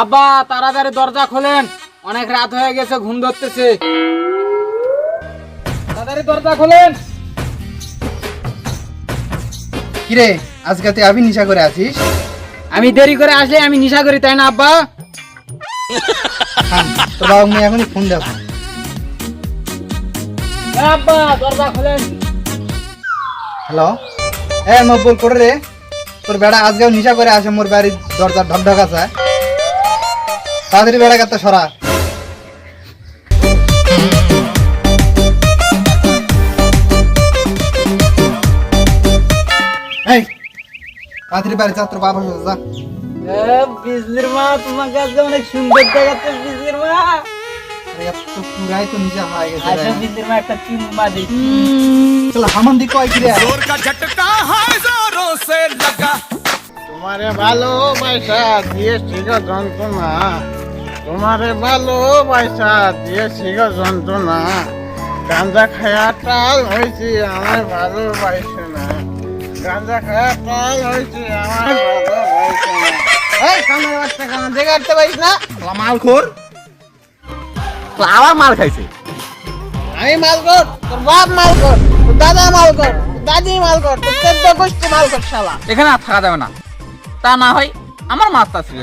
আব্বা তাড়াতাড়ি দরজা খোলেন। অনেক রাত হয়ে গেছে ঘুম ধরতেছে। তাড়াতাড়ি দরজা খোলেন। কিরে আজকে তুই আবি নিশা করে আছিস আমি দেরি করে আসলে আমি নিশা করি তাই না আব্বা? তোর বাবা মেয়ে এখনই ফোন দেখো আব্বা দরজা খোলেন। হ্যালো? এ মকবুল করে রে? তোর বেড়া আজকেও নিশা করে আসে মোর বাড়ির দরজা ঢকঢক আছে তাড়াতাড়ি বেড়া কাতে সরা। এই বাড়ি যা তোর বাবা সাথে যা। বিজলির মা তোমাকে আজকে অনেক সুন্দর দেখাচ্ছে বিজলির মা। পুরাই তো গেছে। আচ্ছা বিজলির মা একটা চুম্মা দিই চল হামান দি কয় কিরে। তোমারে ভালো পয়সা দিয়েছি গো যন্ত্রণা। তোমারে ভালো পয়সা দিয়েছি গো যন্ত্রণা। গাঞ্জা খায়া টাল হয়েছি আমার না গাঞ্জা খায়া টাল হয়েছি আমার ভালো না এই কামের বাচ্চা কামে দেখে আসতে পারিস না? মাল খোর আবার মাল খাইছে। আমি মাল কর তোর বাপ মাল কর তোর দাদা মাল কর দাদি মাল কর তোর চোদ্দ গোষ্ঠী মাল কর শালা। এখানে আর থাকা যাবে না। তা না হয় আমার মাথা ছিল।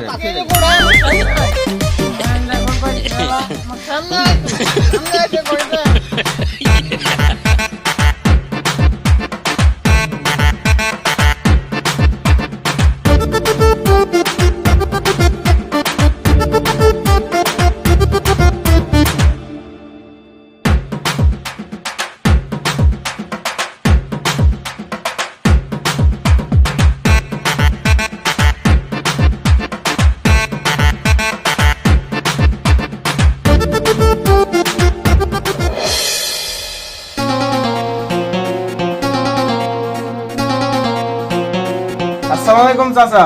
আলাইকুম, চাচা।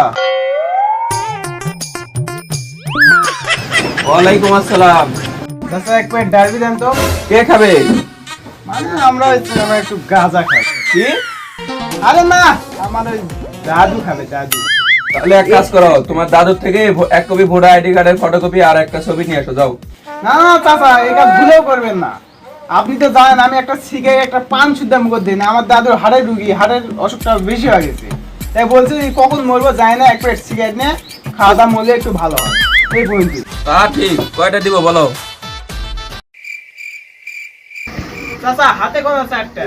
ওয়ালাইকুম আসসালাম। চাচা, এক প্লেট ডারবি দেন তো। কে খাবে? মানে আমরা আমরা একটু গাঁজা খাই। কি? আরে না, আমার ওই দাদু খাবে, দাদু। তাহলে এক কাজ করো, তোমার দাদুর থেকে এক কপি ভোটার আইডি কার্ডের ফটোকপি আর একটা ছবি নিয়ে এসো, যাও। না না চাচা, এটা ভুলেও করবেন না। আপনি তো জানেন, আমি একটা সিগারেট একটা পান শুদ্ধ মুখ দিই না, আমার দাদুর হাড়ের রুগী, হাড়ের অসুখটা বেশি হয়ে গেছে। তাই বলছি কখন মরবো যায় না এক প্লেট সিগারেট নিয়ে খাওয়া দাওয়া মরলে একটু ভালো হয়। এই বলছি। তা ঠিক কয়টা দিব বলো? চাচা হাতে কোন চারটা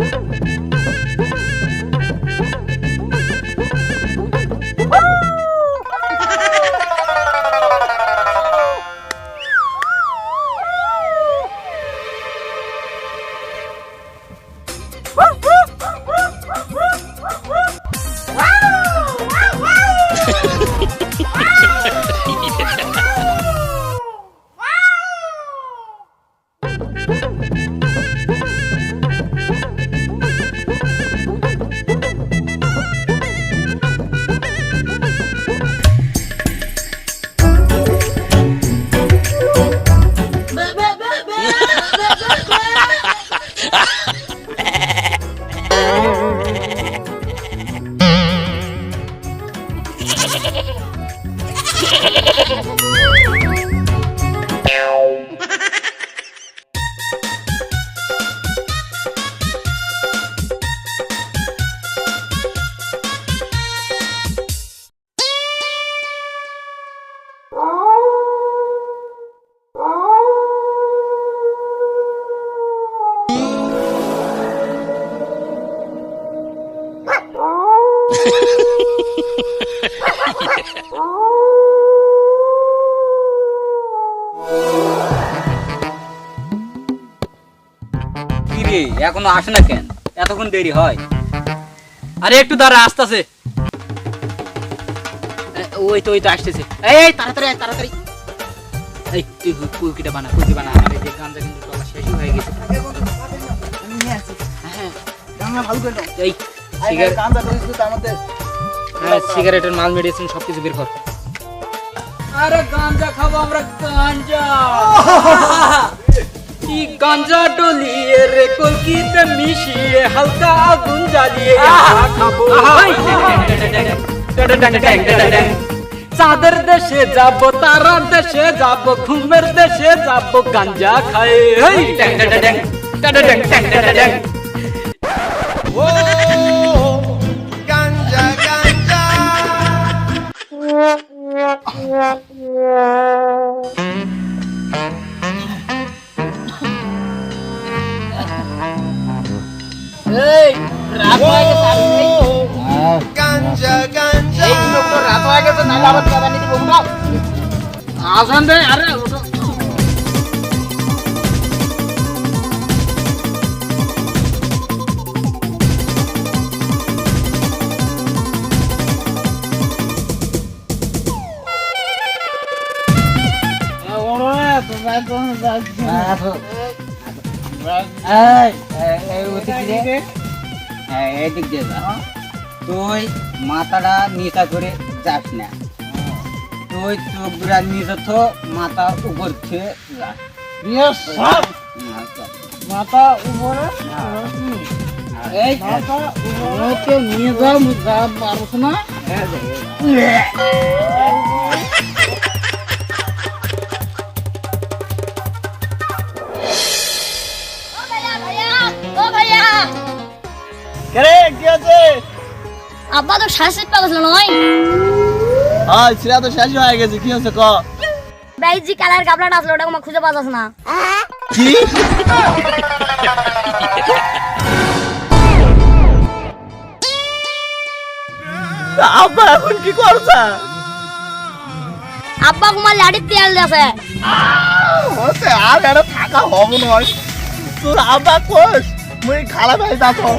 কি এখনও আসে না কেন? এতক্ষণ দেরি হয়। আরে একটু দাঁড়া আসতেছে। ওই তো ওই তো আসতেছে। এই তাড়াতাড়ি তাড়াতাড়ি। এই তুই কুকিটা বানা কুকি বানা। আমার এই যে গাঞ্জা কিন্তু শেষ হয়ে গেছে। না ভালো করে এই আই সিগারেট গাঁজা করিস তো আমাদের হ্যাঁ সিগারেটের মাল মেডিসিন সবকিছু বের কর আরে গাঞ্জা খাব আমরা গাঞ্জা কি গাঞ্জা ডলিয়ে রে কলকিতে মিশিয়ে হালকা আগুন জ্বালিয়ে আমরা খাব চাঁদের দেশে যাব তারার দেশে যাব ঘুমের দেশে যাব গাঞ্জা খায় হেই রাত হয়ে গেছে নাহলে আবার টাকা নিতে পারব না রে আরে এই, এই, এই ওদিক দিয়ে হ্যাঁ এদিক দিয়ে যা তুই মাথাটা নিচা করে যাস না। তুই চোখ দুরা নিচে তো মাথা উপর ছুঁয়ে যাস। আচ্ছা। মাথা উপরে? এই মাথা উপরে? নিয়ে যাও যা পারছ না। ও ভাইয়া ভাইয়া ও ভাইয়া। কে কি আছে? আব্বা তো শাসিত পাগল নয়। হ্যাঁ ছেলে তো শেষ হয়ে গেছে কি হচ্ছে ক? বাইজি কালার কাপড়াটা আসলে ওটা আমার খুঁজে পাওয়া না। কি? আব্বা এখন কি করছা? আব্বা কুমার লাঠির তেল দিয়েছে। হচ্ছে আর এটা থাকা হব নয়। তোর আব্বা কোষ? মুই খালা ভাই দেখো